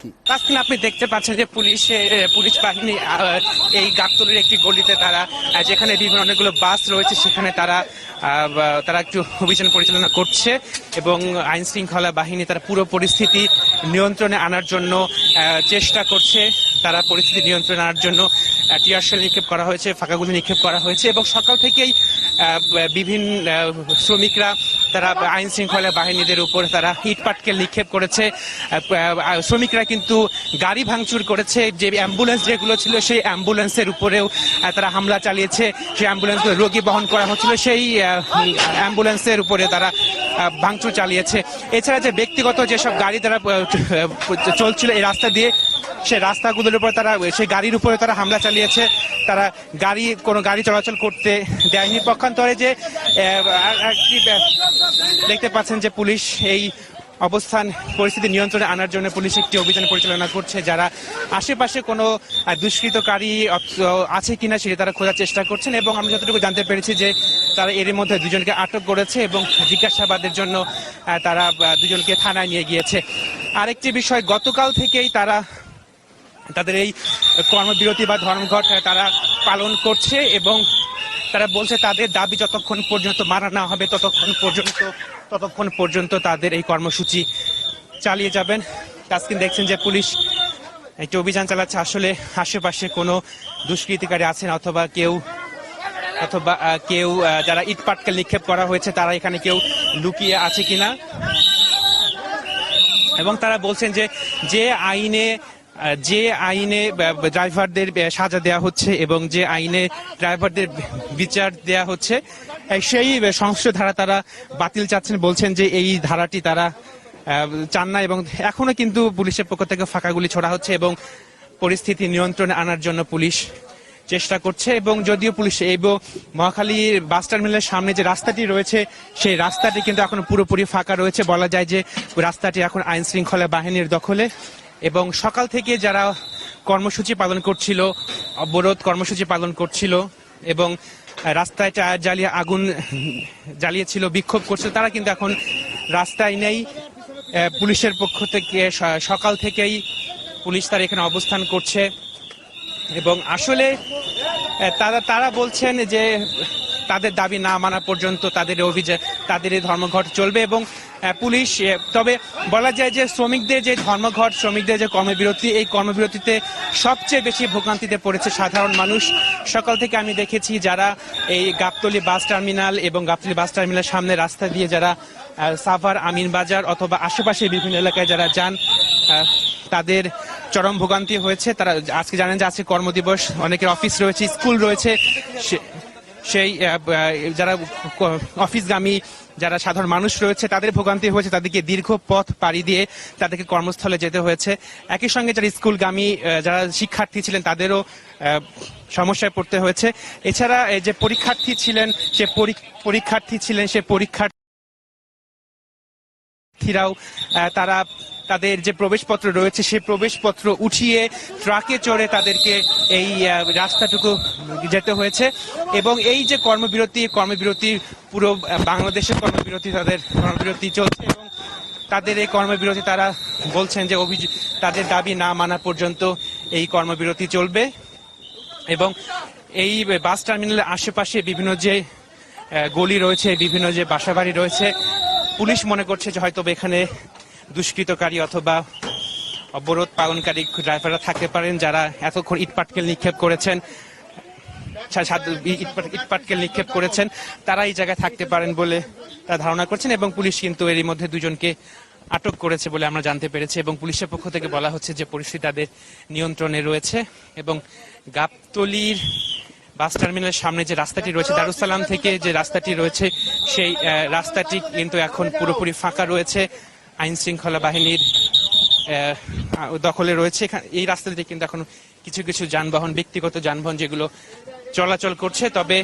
কি? তাছাড়া আপনি দেখতে পাচ্ছেন যে পুলিশে পুলিশ বাহিনী এই গাবতলির একটি গলিতে তারা যেখানে বিভিন্ন অনেকগুলো বাস রয়েছে, সেখানে তারা তারা একটু অভিযান পরিচালনা করছে এবং আইন শৃঙ্খলা বাহিনী তারা পুরো পরিস্থিতি নিয়ন্ত্রণে আনার জন্য চেষ্টা করছে। তারা পরিস্থিতি নিয়ন্ত্রণে আনার জন্য টিয়ারশেল নিক্ষেপ করা হয়েছে, ফাঁকাগুলি নিক্ষেপ করা হয়েছে এবং সকাল থেকেই বিভিন্ন শ্রমিকরা তারা আইন শৃঙ্খলা বাহিনীদের উপর তারা ইট পাটকেল নিক্ষেপ করেছে। শ্রমিকরা কিন্তু গাড়ি ভাঙচুর করেছে। যে অ্যাম্বুলেন্স যেগুলো ছিল, সেই অ্যাম্বুলেন্সের উপরেও তারা হামলা চালিয়েছে। সেই অ্যাম্বুলেন্স রোগী বহন করা হচ্ছিল। সেই অ্যাম্বুলেন্সের উপরে তারা ভাঙচুর চালিয়েছে। এছাড়া যে ব্যক্তিগত যেসব গাড়ি তারা চলছিল এই রাস্তা দিয়ে, সে রাস্তাগুলোর উপর তারা সে গাড়ির উপরে তারা হামলা চালিয়েছে। তারা গাড়ি, কোনো গাড়ি চলাচল করতে দেয়নি। পক্ষান্তরে যে দেখতে পাচ্ছেন যে পুলিশ এই অবস্থান, পরিস্থিতি নিয়ন্ত্রণে আনার জন্য পুলিশ একটি অভিযান পরিচালনা করছে, যারা আশেপাশে কোনো দুষ্কৃতকারী আছে কিনা সেটা তারা খোঁজার চেষ্টা করছেন এবং আমরা যতটুকু জানতে পেরেছি যে তারা এর মধ্যে দুজনকে আটক করেছে এবং জিজ্ঞাসাবাদের জন্য তারা দুজনকে থানায় নিয়ে গিয়েছে। আরেকটি বিষয়, গতকাল থেকেই তারা, তাদের এই কর্মবিরতি বা ধর্মঘট তারা পালন করছে এবং তারা বলছে তাদের দাবি যতক্ষণ পর্যন্ত মানা না হবে, ততক্ষণ পর্যন্ত ততক্ষণ পর্যন্ত তাদের এই কর্মসূচি চালিয়ে যাবেন। আজকে দেখছেন যে পুলিশ একটি অভিযান চালাচ্ছে, আসলে আশেপাশে কোনো দুষ্কৃতিকারী আছেন অথবা কেউ অথবা কেউ যারা ইট পাটকেল নিক্ষেপ করা হয়েছে, তারা এখানে কেউ লুকিয়ে আছে কিনা? এবং তারা বলছেন যে যে আইনে যে আইনে ড্রাইভারদের সাজা দেওয়া হচ্ছে এবং যে আইনে ড্রাইভারদের বিচার দেওয়া হচ্ছে সেই সংসদ ধারা তারা বাতিল চাচ্ছেন, বলছেন যে এই ধারাটি তারা চান না এবং এখনও কিন্তু পুলিশের পক্ষ থেকে ফাঁকা গুলি ছোড়া হচ্ছে এবং পরিস্থিতি নিয়ন্ত্রণে আনার জন্য পুলিশ চেষ্টা করছে এবং যদিও পুলিশ এবং মহাখালী বাস টার্মিনালের সামনে যে রাস্তাটি রয়েছে, সেই রাস্তাটি কিন্তু এখন পুরোপুরি ফাঁকা রয়েছে। বলা যায় যে রাস্তাটি এখন আইন শৃঙ্খলা বাহিনীর দখলে। এবং সকাল থেকে যারা কর্মসূচি পালন করছিল, অবরোধ কর্মসূচি পালন করছিল এবং রাস্তায় টায়ার জ্বালিয়ে আগুন জ্বালিয়েছিল, বিক্ষোভ করছিল, তারা কিন্তু এখন রাস্তায় নেই। পুলিশের পক্ষ থেকে সকাল থেকেই পুলিশ তার এখানে অবস্থান করছে এবং আসলে তারা তারা বলছেন যে তাদের দাবি না মানা পর্যন্ত তাদের অভিযান তাদের এই ধর্মঘট চলবে এবং পুলিশ তবে বলা যায় যে শ্রমিকদের যে ধর্মঘট, শ্রমিকদের যে কর্মবিরতি, এই কর্মবিরতিতে সবচেয়ে বেশি ভোগান্তিতে পড়েছে সাধারণ মানুষ। সকাল থেকে আমি দেখেছি যারা এই গাবতলি বাস টার্মিনাল এবং গাবতলি বাস টার্মিনালের সামনে রাস্তা দিয়ে যারা সাভার, আমিন বাজার অথবা আশেপাশে বিভিন্ন এলাকায় যারা যান তাদের চরম ভোগান্তি হয়েছে। তারা আজকে জানেন যে আজকে কর্মদিবস, অনেকের অফিস রয়েছে, স্কুল রয়েছে। সেই যারা অফিসগামী, যারা সাধারণ মানুষ রয়েছে, তাদের ভোগান্তি হয়েছে, তাদেরকে দীর্ঘ পথ পাড়ি দিয়ে তাদেরকে কর্মস্থলে যেতে হয়েছে। একই সঙ্গে যারা স্কুলগামী যারা শিক্ষার্থী ছিলেন, তাদেরও সমস্যায় পড়তে হয়েছে। এছাড়া যে পরীক্ষার্থী ছিলেন, সে পরী- পরীক্ষার্থী ছিলেন, সে পরীক্ষার শিক্ষার্থীরাও তারা তাদের যে প্রবেশপত্র রয়েছে সেই প্রবেশপত্র উঠিয়ে ট্রাকে চড়ে তাদেরকে এই রাস্তাটুকু যেতে হয়েছে। এবং এই যে কর্মবিরতি কর্মবিরতি পুরো বাংলাদেশের কর্মবিরতি, তাদের কর্মবিরতি চলছে এবং তাদের এই কর্মবিরতি তারা বলছেন যে অভিযোগ তাদের দাবি না মানা পর্যন্ত এই কর্মবিরতি চলবে। এবং এই বাস টার্মিনালের আশেপাশে বিভিন্ন যে গলি রয়েছে, বিভিন্ন যে বাসাবাড়ি রয়েছে, পুলিশ মনে করছে যে হয়তো এখানে দুষ্কৃতকারী অথবা অবরোধ পালনকারী ড্রাইভাররা থাকতে পারেন যারা এতক্ষণ ইটপাটকেল নিক্ষেপ করেছেন ইটপাটকেল নিক্ষেপ করেছেন, তারা এই জায়গায় থাকতে পারেন বলে তারা ধারণা করছেন এবং পুলিশ কিন্তু এরই মধ্যে দুজনকে আটক করেছে বলে আমরা জানতে পেরেছি এবং পুলিশের পক্ষ থেকে বলা হচ্ছে যে পরিস্থিতি তাদের নিয়ন্ত্রণে রয়েছে এবং গাবতলির বাস টার্মিনালের সামনে যে রাস্তাটি রয়েছে দারুসালাম থেকে যে রাস্তাটি রয়েছে, সেই রাস্তাটি কিন্তু এখন পুরোপুরি ফাঁকা রয়েছে। আইন শৃঙ্খলা বাহিনীর দখলে রয়েছে। এই রাস্তাটিতে কিন্তু এখন কিছু কিছু যানবাহন, ব্যক্তিগত যানবাহন যেগুলো চলাচল করছে। তবে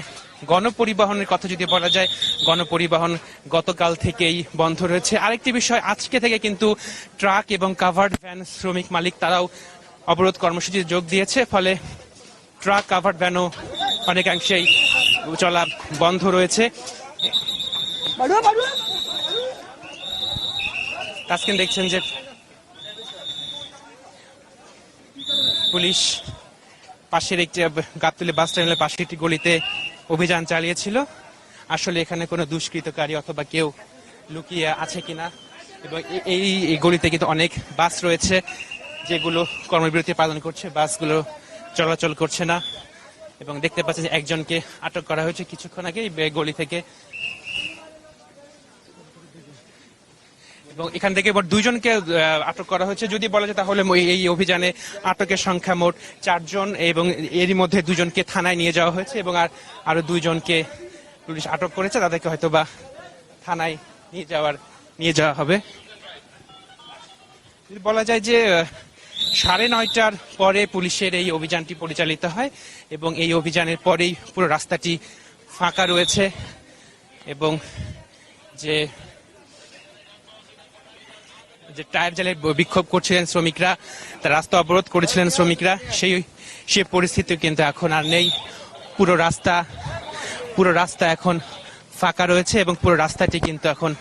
গণপরিবহনের কথা যদি বলা যায়, গণপরিবহন গতকাল থেকেই বন্ধ রয়েছে। আরেকটি বিষয়, আজকে থেকে কিন্তু ট্রাক এবং কাভার্ড ভ্যান শ্রমিক মালিক তারাও অবরোধ কর্মসূচিতে যোগ দিয়েছে। ফলে ট্রাক, কাভার্ড ভ্যানও অনেকাংশেই চলা বন্ধ রয়েছে। আজকে দেখছেন যে পুলিশ পাশের একটি গাবতলি বাস টার্মিনালের পাশে একটি গলিতে অভিযান চালিয়েছিল। আসলে এখানে কোনো দুষ্কৃতকারী অথবা কেউ লুকিয়ে আছে কিনা এবং এই গলিতে কিন্তু অনেক বাস রয়েছে, যেগুলো কর্মবিরতি পালন করছে, বাসগুলো চলাচল করছে না। এবং দেখতে পাচ্ছেন যে একজনকে আটক করা হয়েছে। কিছুক্ষণ আগে গলি থেকে এবং এখান থেকে এবার দুইজনকে আটক করা হয়েছে। যদি বলা যায় তাহলে এই অভিযানে আটকের সংখ্যা মোট চারজন এবং এরই মধ্যে দুজনকে থানায় নিয়ে যাওয়া হয়েছে এবং আর, আরও দুইজনকে পুলিশ আটক করেছে। তাদেরকে হয়তো বা থানায় নিয়ে যাওয়ার, নিয়ে যাওয়া হবে। বলা যায় যে সাড়ে নয়টার পরে পুলিশের এই অভিযানটি পরিচালিত হয় এবং এই অভিযানের পরেই পুরো রাস্তাটি ফাঁকা রয়েছে এবং যে যে টায়ার জ্বালে বিক্ষোভ করছিলেন শ্রমিকরা রাস্তা অবরোধ করেছিলেন শ্রমিকরা, সেই, সে পরিস্থিতি কিন্তু এখন আর নেই। পুরো রাস্তা পুরো রাস্তা এখন ফাঁকা রয়েছে এবং পুরো রাস্তাটি কিন্তু এখন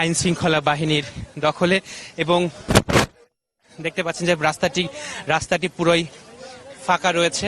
আইন শৃঙ্খলা বাহিনীর দখলে এবং দেখতে পাচ্ছেন যে রাস্তাটি রাস্তাটি পুরোই ফাঁকা রয়েছে।